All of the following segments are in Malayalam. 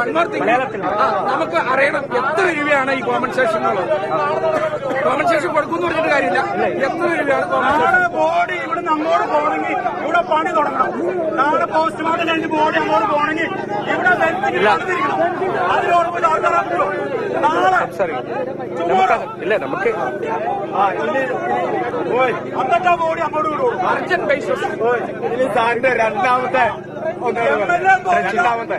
നമുക്ക് അറിയണം എത്ര രൂപയാണ് ഈ കോമ്പൻസേഷൻ എന്നുള്ളത്. കോമ്പൻസേഷൻ കൊടുക്കുന്നു പറഞ്ഞിട്ട് കാര്യമില്ല. എത്ര രൂപയാണ് നാളെ ബോഡി ഇവിടെ നിന്ന് അങ്ങോട്ട് പോകണമെങ്കിൽ ഇവിടെ പണി തുടങ്ങണം. നാളെ പോസ്റ്റ്മോർട്ടം കഴിഞ്ഞ് ബോഡി അങ്ങോട്ട് പോകണമെങ്കിൽ ഇവിടെ വെൽത്തിക്ക് നടന്നിരിക്കണം. അതിന് ഉറപ്പ് ആൾക്കാരാക്കുള്ളൂ നാളെ ഇല്ല നമുക്ക് ആ, ഇനി ഓയ്, എന്നിട്ടാ ബോഡി അങ്ങോട്ട് വിടുള്ളൂ അർജന്റ് ബേസിസ് രണ്ടാമത്തെ സാറിന്റെ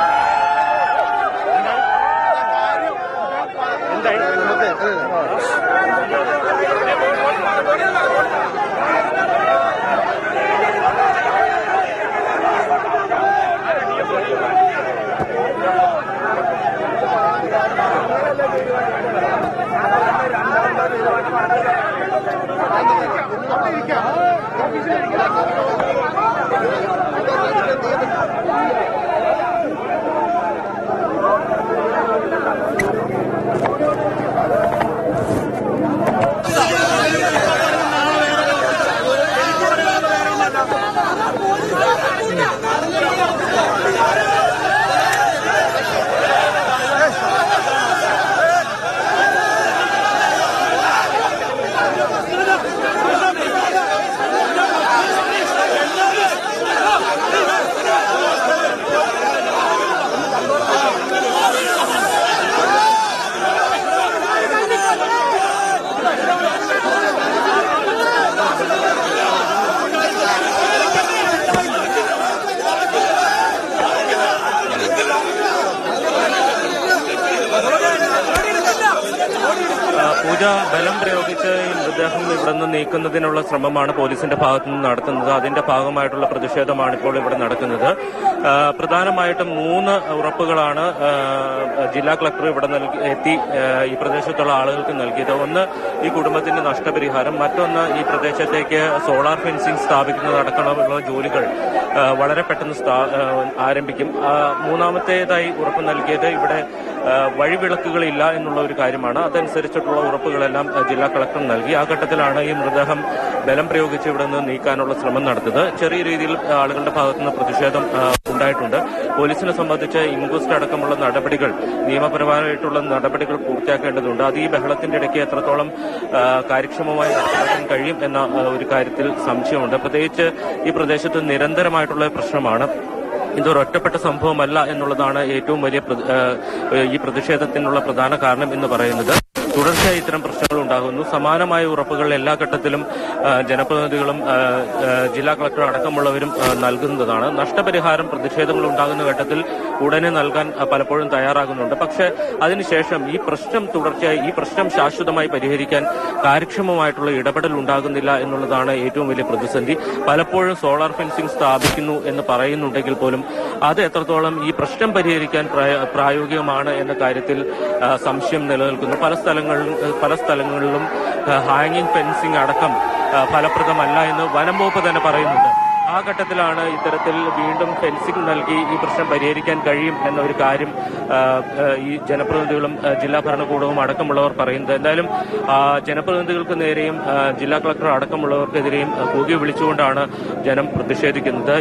ആ പൂജ ബലം പ്രയോഗിച്ച് മൃതദേഹം ഇവിടെ നിന്ന് നീക്കുന്നതിനുള്ള ശ്രമമാണ് പോലീസിന്റെ ഭാഗത്തു നിന്ന് നടത്തുന്നത്. അതിന്റെ ഭാഗമായിട്ടുള്ള പ്രതിഷേധമാണ് ഇപ്പോൾ ഇവിടെ നടക്കുന്നത്. പ്രധാനമായിട്ടും മൂന്ന് ഉറപ്പുകളാണ് ജില്ലാ കളക്ടർ ഇവിടെ നൽകി എത്തി ഈ പ്രദേശത്തുള്ള ആളുകൾക്ക് നൽകിയത്. ഒന്ന് ഈ കുടുംബത്തിന്റെ നഷ്ടപരിഹാരം. മറ്റൊന്ന് ഈ പ്രദേശത്തേക്ക് സോളാർ ഫെൻസിംഗ് സ്ഥാപിക്കുന്നതടക്കമുള്ള ജോലികൾ വളരെ പെട്ടെന്ന് ആരംഭിക്കും. മൂന്നാമത്തേതായി ഉറപ്പ് നൽകിയത് ഇവിടെ വഴിവിളക്കുകളില്ല എന്നുള്ള ഒരു കാര്യമാണ്. അതനുസരിച്ചിട്ടുള്ള ഉറപ്പുകളെല്ലാം ജില്ലാ കളക്ടർ നൽകി. ആ ഘട്ടത്തിലാണ് ഈ മൃതദേഹം ബലം പ്രയോഗിച്ച് ഇവിടെ നിന്ന് നീക്കാനുള്ള ശ്രമം നടത്തുന്നത്. ചെറിയ രീതിയിൽ ആളുകളുടെ ഭാഗത്തുനിന്ന് പ്രതിഷേധം ഉണ്ടായിട്ടുണ്ട്. പോലീസിനെ സംബന്ധിച്ച് ഇൻക്വസ്റ്റ് അടക്കമുള്ള നടപടികൾ നിയമപരമായിട്ടുള്ള നടപടികൾ പൂർത്തിയാക്കേണ്ടതുണ്ട്. അത് ഈ ബഹളത്തിന്റെ ഇടയ്ക്ക് എത്രത്തോളം കാര്യക്ഷമമായി നടപ്പാക്കാൻ കഴിയും എന്ന ഒരു കാര്യത്തിൽ സംശയമുണ്ട്. പ്രത്യേകിച്ച് ഈ പ്രദേശത്ത് നിരന്തരമായിട്ടുള്ള പ്രശ്നമാണ്. ഇതൊരു ഒറ്റപ്പെട്ട സംഭവമല്ല എന്നുള്ളതാണ് ഏറ്റവും വലിയ ഈ പ്രതിഷേധത്തിനുള്ള പ്രധാന കാരണം എന്ന് പറയുന്നത്. തുടർച്ചയായി ഇത്തരം പ്രശ്നങ്ങൾ ഉണ്ടാകുന്നു. സമാനമായ ഉറപ്പുകൾ എല്ലാ ഘട്ടത്തിലും ജനപ്രതിനിധികളും ജില്ലാ കളക്ടർ അടക്കമുള്ളവരും നൽകുന്നതാണ്. നഷ്ടപരിഹാരം പ്രതിഷേധങ്ങൾ ഉണ്ടാകുന്ന ഘട്ടത്തിൽ ഉടനെ നൽകാൻ പലപ്പോഴും തയ്യാറാകുന്നുണ്ട്. പക്ഷേ അതിനുശേഷം ഈ പ്രശ്നം തുടർച്ചയായി ഈ പ്രശ്നം ശാശ്വതമായി പരിഹരിക്കാൻ കാര്യക്ഷമമായിട്ടുള്ള ഇടപെടൽ ഉണ്ടാകുന്നില്ല എന്നുള്ളതാണ് ഏറ്റവും വലിയ പ്രതിസന്ധി. പലപ്പോഴും സോളാർ ഫെൻസിംഗ് സ്ഥാപിക്കുന്നു എന്ന് പറയുന്നുണ്ടെങ്കിൽ പോലും അത് എത്രത്തോളം ഈ പ്രശ്നം പരിഹരിക്കാൻ പ്രായോഗികമാണ് എന്ന കാര്യത്തിൽ സംശയം നിലനിൽക്കുന്നു. പല സ്ഥലങ്ങളിലും പല സ്ഥലങ്ങളിലും ഹാങ്ങിങ് ഫെൻസിംഗ് അടക്കം ഫലപ്രദമല്ല എന്ന് വനം വകുപ്പ് തന്നെ പറയുന്നുണ്ട്. ആ ഘട്ടത്തിലാണ് ഇത്തരത്തിൽ വീണ്ടും ഫെൻസിംഗ് നൽകി ഈ പ്രശ്നം പരിഹരിക്കാൻ കഴിയും എന്ന ഒരു കാര്യം ഈ ജനപ്രതിനിധികളും ജില്ലാ ഭരണകൂടവും അടക്കമുള്ളവർ പറയുന്നത്. എന്തായാലും ജനപ്രതിനിധികൾക്ക് നേരെയും ജില്ലാ കളക്ടർ അടക്കമുള്ളവർക്കെതിരെയും കൂകി വിളിച്ചുകൊണ്ടാണ് ജനം പ്രതിഷേധിക്കുന്നത്.